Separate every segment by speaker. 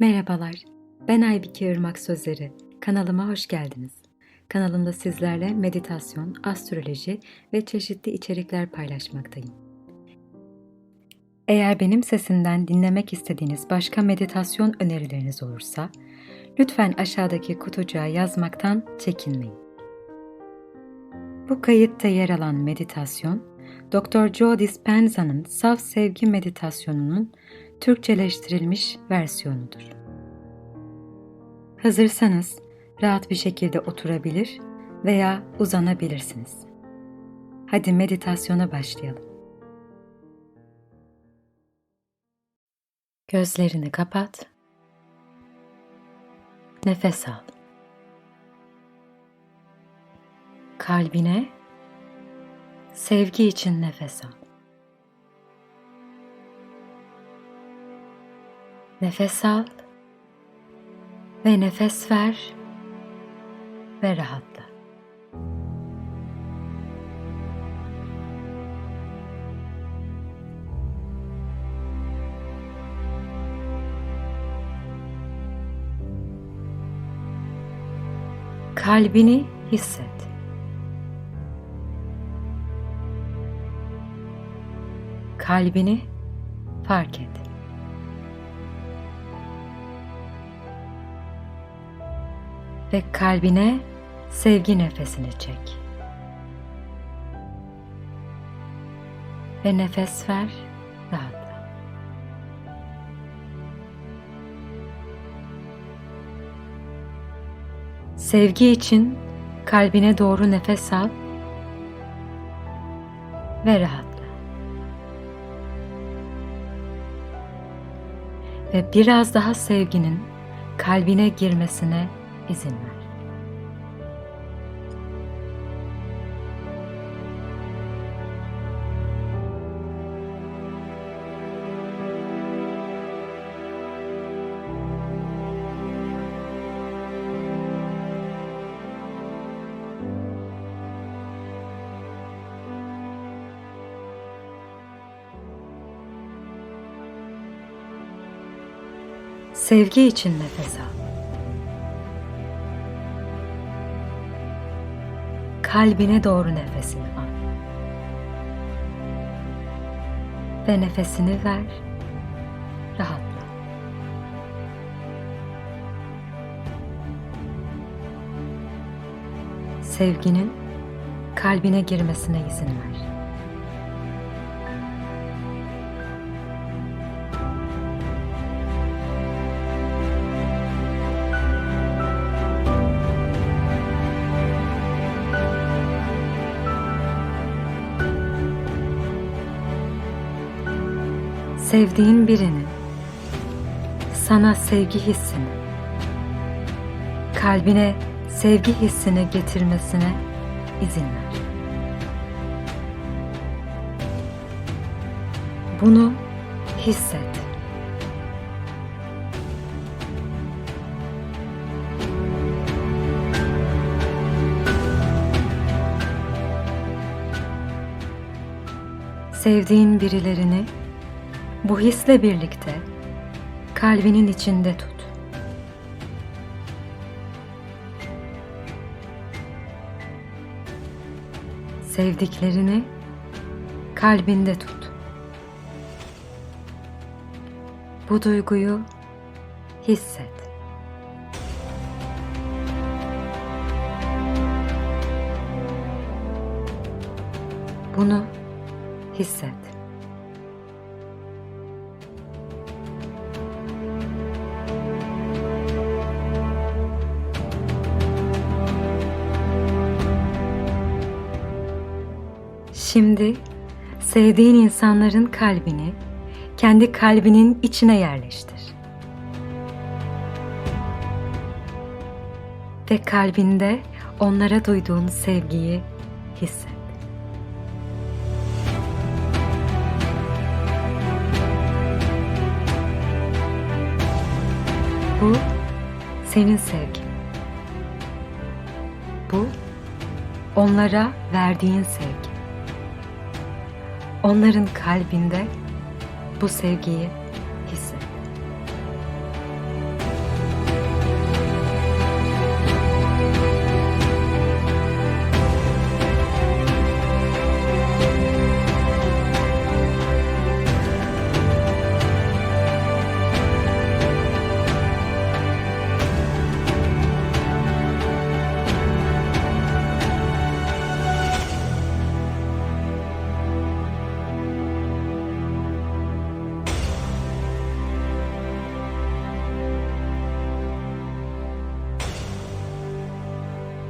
Speaker 1: Merhabalar, ben Aybike Irmak Sözleri. Kanalıma hoş geldiniz. Kanalımda sizlerle meditasyon, astroloji ve çeşitli içerikler paylaşmaktayım. Eğer benim sesimden dinlemek istediğiniz başka meditasyon önerileriniz olursa, lütfen aşağıdaki kutucuğa yazmaktan çekinmeyin. Bu kayıtta yer alan meditasyon, Dr. Joe Dispenza'nın Saf Sevgi Meditasyonunun Türkçeleştirilmiş versiyonudur. Hazırsanız rahat bir şekilde oturabilir veya uzanabilirsiniz. Hadi meditasyona başlayalım. Gözlerini kapat. Nefes al. Kalbine sevgi için nefes al. Nefes al ve nefes ver ve rahatla. Kalbini hisset. Kalbini fark et. Ve kalbine sevgi nefesini çek. Ve nefes ver, rahatla. Sevgi için kalbine doğru nefes al ve rahatla. Ve biraz daha sevginin kalbine girmesine izin ver. Sevgi için nefes al. Kalbine doğru nefesini al. Ve nefesini ver, rahatla. Sevginin kalbine girmesine izin ver. Sevdiğin birinin sana sevgi hissini, kalbine sevgi hissini getirmesine izin ver. Bunu hisset. Sevdiğin birilerini bu hisle birlikte kalbinin içinde tut. Sevdiklerini kalbinde tut. Bu duyguyu hisset. Bunu hisset. Şimdi sevdiğin insanların kalbini kendi kalbinin içine yerleştir. Ve kalbinde onlara duyduğun sevgiyi hisset. Bu senin sevgin. Bu onlara verdiğin sevgi onların kalbinde bu sevgiyi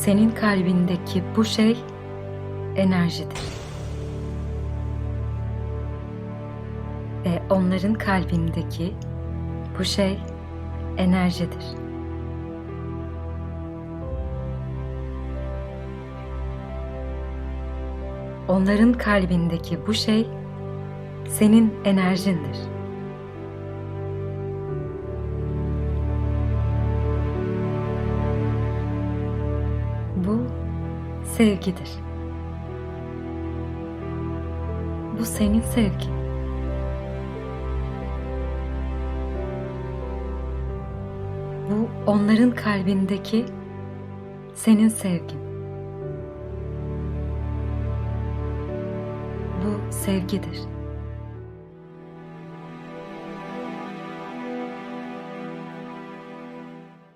Speaker 1: senin kalbindeki bu şey enerjidir. Ve onların kalbindeki bu şey enerjidir. Onların kalbindeki bu şey senin enerjindir. Sevgidir. Bu senin sevgin. Bu onların kalbindeki senin sevgin. Bu sevgidir.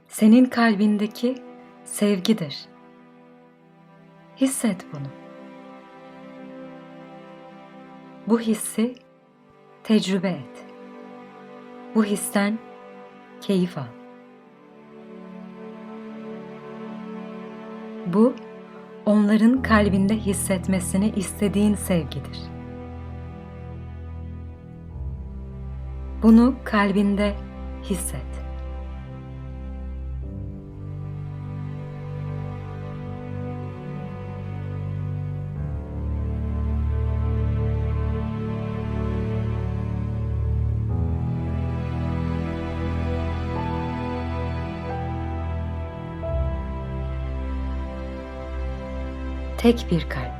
Speaker 1: Senin kalbindeki sevgidir. Hisset bunu. Bu hissi tecrübe et. Bu histen keyif al. Bu onların kalbinde hissetmesini istediğin sevgidir. Bunu kalbinde hisset. Tek bir kalp.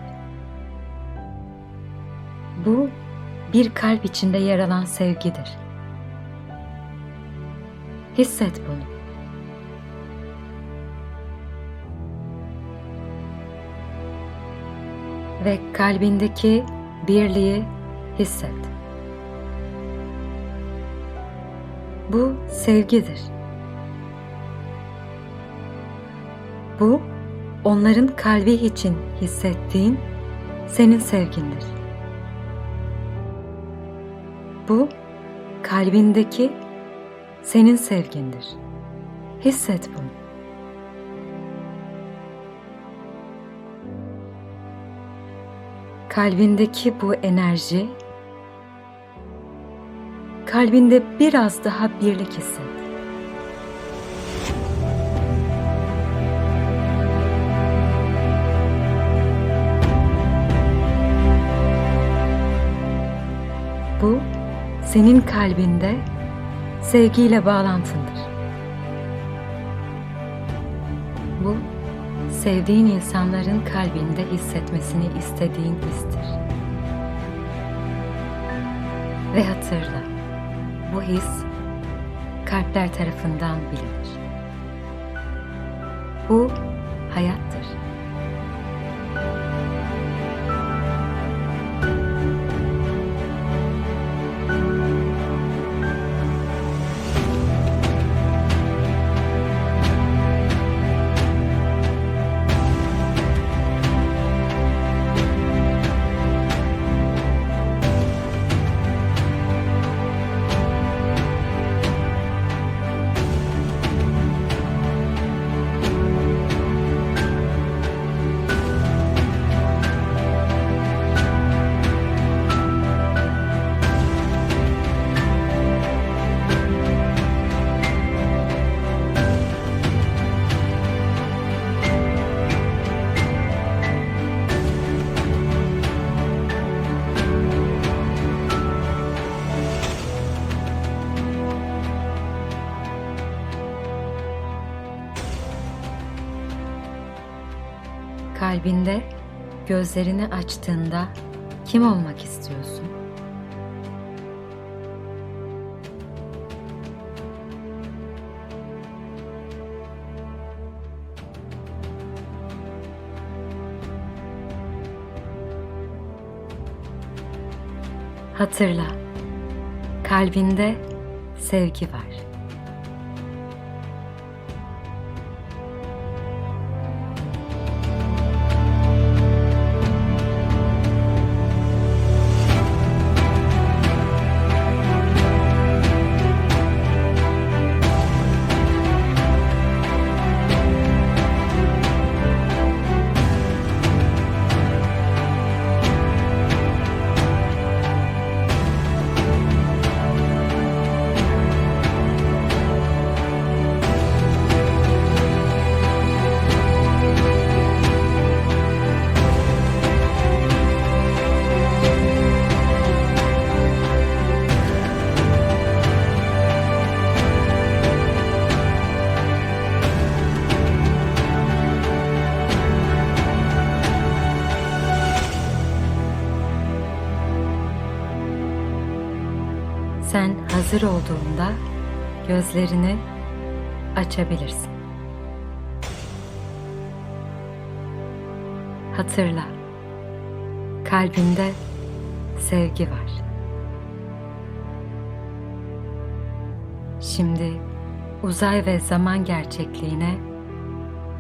Speaker 1: Bu bir kalp içinde yer alan sevgidir. Hisset bunu. Ve kalbindeki birliği hisset. Bu sevgidir. Bu onların kalbi için hissettiğin senin sevgindir. Bu kalbindeki senin sevgindir. Hisset bunu. Kalbindeki bu enerji kalbinde biraz daha birlik hisset. Bu senin kalbinde sevgiyle bağlantındır. Bu sevdiğin insanların kalbinde hissetmesini istediğin histir. Ve hatırla, bu his kalpler tarafından bilinir. Bu hayattır. Kalbinde gözlerini açtığında kim olmak istiyorsun? Hatırla. Kalbinde sevgi var. Sen hazır olduğunda gözlerini açabilirsin. Hatırla. Kalbinde sevgi var. Şimdi uzay ve zaman gerçekliğine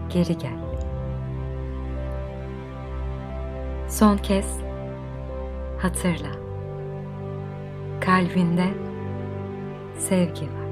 Speaker 1: geri gel. Son kez hatırla. Kalbinde sevgi var.